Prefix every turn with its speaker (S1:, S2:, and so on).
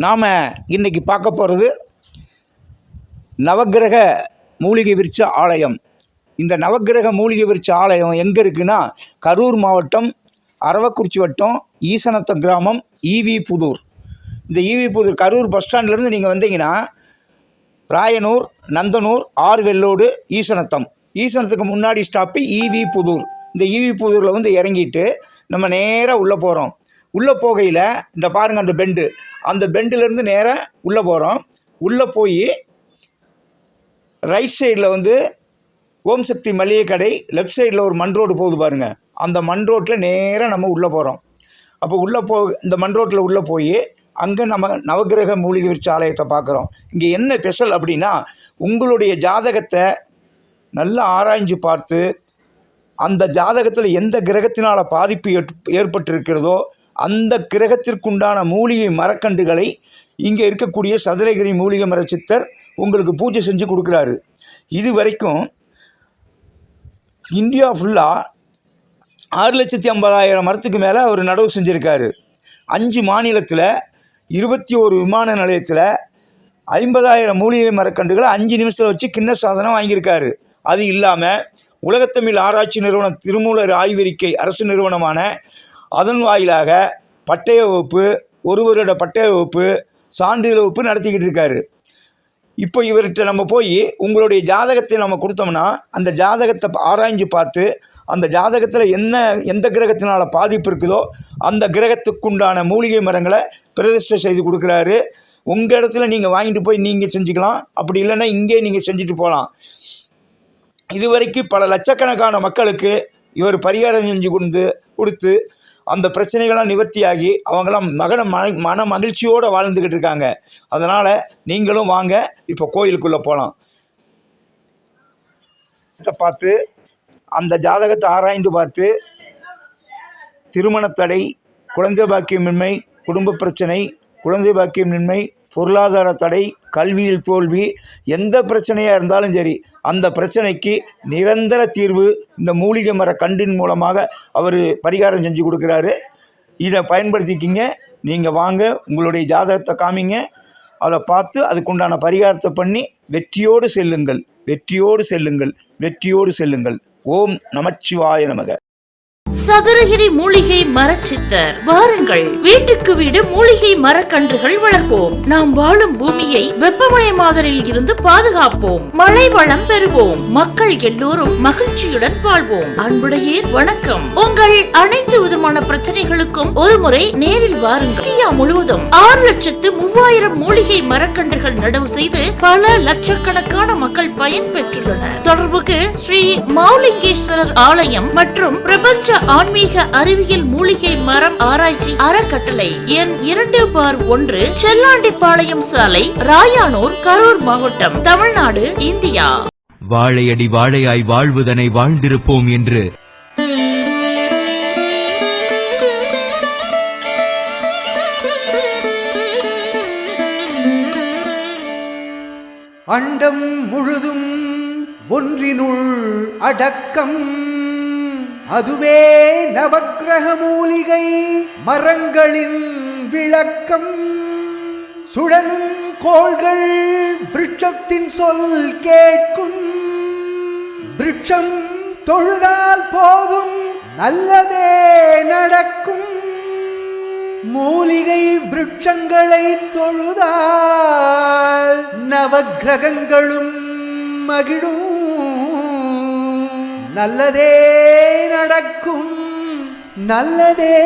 S1: நாம் இன்றைக்கி பார்க்க போகிறது நவக்கிரக மூலிகை விருட்ச ஆலயம். இந்த நவக்கிரக மூலிகை விருட்ச ஆலயம் எங்கே இருக்குன்னா கரூர் மாவட்டம் அரவக்குறிச்சி வட்டம் ஈசனத்த கிராமம் ஈவி புதூர். இந்த ஈவி புதூர் கரூர் பஸ் ஸ்டாண்ட்லேருந்து நீங்கள் வந்தீங்கன்னா ராயனூர் நந்தனூர் ஆறுவெல்லோடு ஈசனத்தம். ஈசனத்துக்கு முன்னாடி ஸ்டாப்பு ஈவி புதூர். இந்த ஈவி புதூரில் வந்து இறங்கிட்டு நம்ம நேராக உள்ளே போகிறோம் உள்ளே போகையில் இந்த பாருங்கள் அந்த பெண்டு அந்த பெண்டுலேருந்து நேராக உள்ளே போகிறோம் உள்ளே போய் ரைட் சைடில் வந்து ஓம் சக்தி மளிகை கடை லெஃப்ட் சைடில் ஒரு மண் ரோடு போகுது பாருங்கள் அந்த மண் ரோட்டில் நேராக நம்ம உள்ளே போகிறோம் அப்போ உள்ளே போ இந்த மண் ரோட்டில் உள்ளே போய் அங்கே நம்ம நவக்கிரக மூலிகை விற்சாலயத்தை பார்க்குறோம் இங்கே என்ன ஸ்பெஷல் அப்படின்னா உங்களுடைய ஜாதகத்தை நல்லா ஆராய்ஞ்சு பார்த்து அந்த ஜாதகத்தில் எந்த கிரகத்தினால் பாதிப்பு ஏற்பட்டிருக்கிறதோ அந்த கிரகத்திற்குண்டான மூலிகை மரக்கன்றுகளை இங்கே இருக்கக்கூடிய சதுரகிரி மூலிகை மர சித்தர் உங்களுக்கு பூஜை செஞ்சு கொடுக்குறாரு. இது வரைக்கும் இந்தியா ஃபுல்லாக ஆறு லட்சத்தி ஐம்பதாயிரம் மரத்துக்கு மேலே அவர் நடவு செஞ்சுருக்காரு. அஞ்சு மாநிலத்தில் இருபத்தி ஒரு விமான நிலையத்தில் ஐம்பதாயிரம் மூலிகை மரக்கன்றுகளை அஞ்சு நிமிஷத்தில் வச்சு கிண்ண சாதனம் வாங்கியிருக்காரு. அது இல்லாமல் உலகத்தமிழ் ஆராய்ச்சி நிறுவனம் திருமூலர் ஆய்வறிக்கை அரசு நிறுவனமான அதன் வாயிலாக பட்டய வகுப்பு ஒரு வருட பட்டய வகுப்பு சான்றிதழ் வகுப்பு நடத்திக்கிட்டு இருக்காரு. இப்போ இவர்கிட்ட நம்ம போய் உங்களுடைய ஜாதகத்தை நம்ம கொடுத்தோம்னா அந்த ஜாதகத்தை ஆராய்ஞ்சு பார்த்து அந்த ஜாதகத்தில் என்ன எந்த கிரகத்தினால் பாதிப்பு இருக்குதோ அந்த கிரகத்துக்குண்டான மூலிகை மரங்களை பிரதிஷ்டை செய்து கொடுக்குறாரு. உங்கள் இடத்துல நீங்கள் வாங்கிட்டு போய் நீங்கள் செஞ்சுக்கலாம். அப்படி இல்லைன்னா இங்கே நீங்கள் செஞ்சுட்டு போகலாம். இதுவரைக்கும் பல லட்சக்கணக்கான மக்களுக்கு இவர் பரிகாரம் செஞ்சு கொடுத்து கொடுத்து அந்த பிரச்சனைகள்லாம் நிவர்த்தியாகி அவங்களாம் மகன மன மன மகிழ்ச்சியோடு வாழ்ந்துக்கிட்டு இருக்காங்க. அதனால் நீங்களும் வாங்க இப்போ கோயிலுக்குள்ளே போகலாம் பார்த்து அந்த ஜாதகத்தை ஆராய்ந்து பார்த்து திருமணத்தடை குழந்தை பாக்கியமின்மை குடும்ப பிரச்சனை குழந்தை பாக்கியமின்மை பொருளாதார தடை கல்வியில் தோல்வி எந்த பிரச்சனையாக இருந்தாலும் சரி அந்த பிரச்சனைக்கு நிரந்தர தீர்வு இந்த மூலிகை மர கண்டின் மூலமாக அவர் பரிகாரம் செஞ்சு கொடுக்குறாரு. இதை பயன்படுத்திக்கிங்க நீங்கள் வாங்க உங்களுடைய ஜாதகத்தை காமிங்க அதை பார்த்து அதுக்குண்டான பரிகாரத்தை பண்ணி வெற்றியோடு செல்லுங்கள் வெற்றியோடு செல்லுங்கள் வெற்றியோடு செல்லுங்கள். ஓம் நமச்சிவாய நமக.
S2: சதுரகிரி மூலிகை மரச்சித்தர் வாருங்கள் வீட்டுக்கு வீடு மூலிகை மரக்கன்றுகள் வளர்ப்போம். நாம் வாழும் பூமியை வெப்பமயமாதலில் இருந்து பாதுகாப்போம். மழை வளம் பெறுவோம். மக்கள் எல்லோரும் மகிழ்ச்சியுடன் வாழ்வோம். அன்புடையே வணக்கம். உங்கள் அனைத்து விதமான பிரச்சனைகளுக்கும் ஒரு முறை நேரில் வாருங்கள். இந்தியா முழுவதும் ஆறு லட்சத்து மூவாயிரம் மூலிகை மரக்கன்றுகள் நடவு செய்து பல லட்சக்கணக்கான மக்கள் பயன் பெற்றுள்ளனர். தொடர்புக்கு ஸ்ரீ மௌலிங்கேஸ்வரர் ஆலயம் மற்றும் பிரபஞ்ச ஆன்மீக அறிவியல் மூலிகை மரம் ஆராய்ச்சி அறக்கட்டளை எண் இரண்டு பார் ஒன்று செல்லாண்டிப்பாளையம் சாலை ராயானூர் கரூர் மாவட்டம் தமிழ்நாடு இந்தியா.
S3: வாழையடி வாழையாய் வாழ்வுதனை வாழ்ந்திருப்போம் என்று
S4: அண்டம் முழுதும் ஒன்றினுள் அடக்கம். அதுவே நவக்கிரக மூலிகை மரங்களின் விளக்கம். சுழலும் கோள்கள் விருட்சத்தின் சொல் கேட்கும். விருட்சம் தொழுதால் போதும் நல்லதே நடக்கும். மூலிகை விருட்சங்களை தொழுதால் நவக்கிரகங்களும் மகிழும். நல்லதே நடக்கும். நல்லதே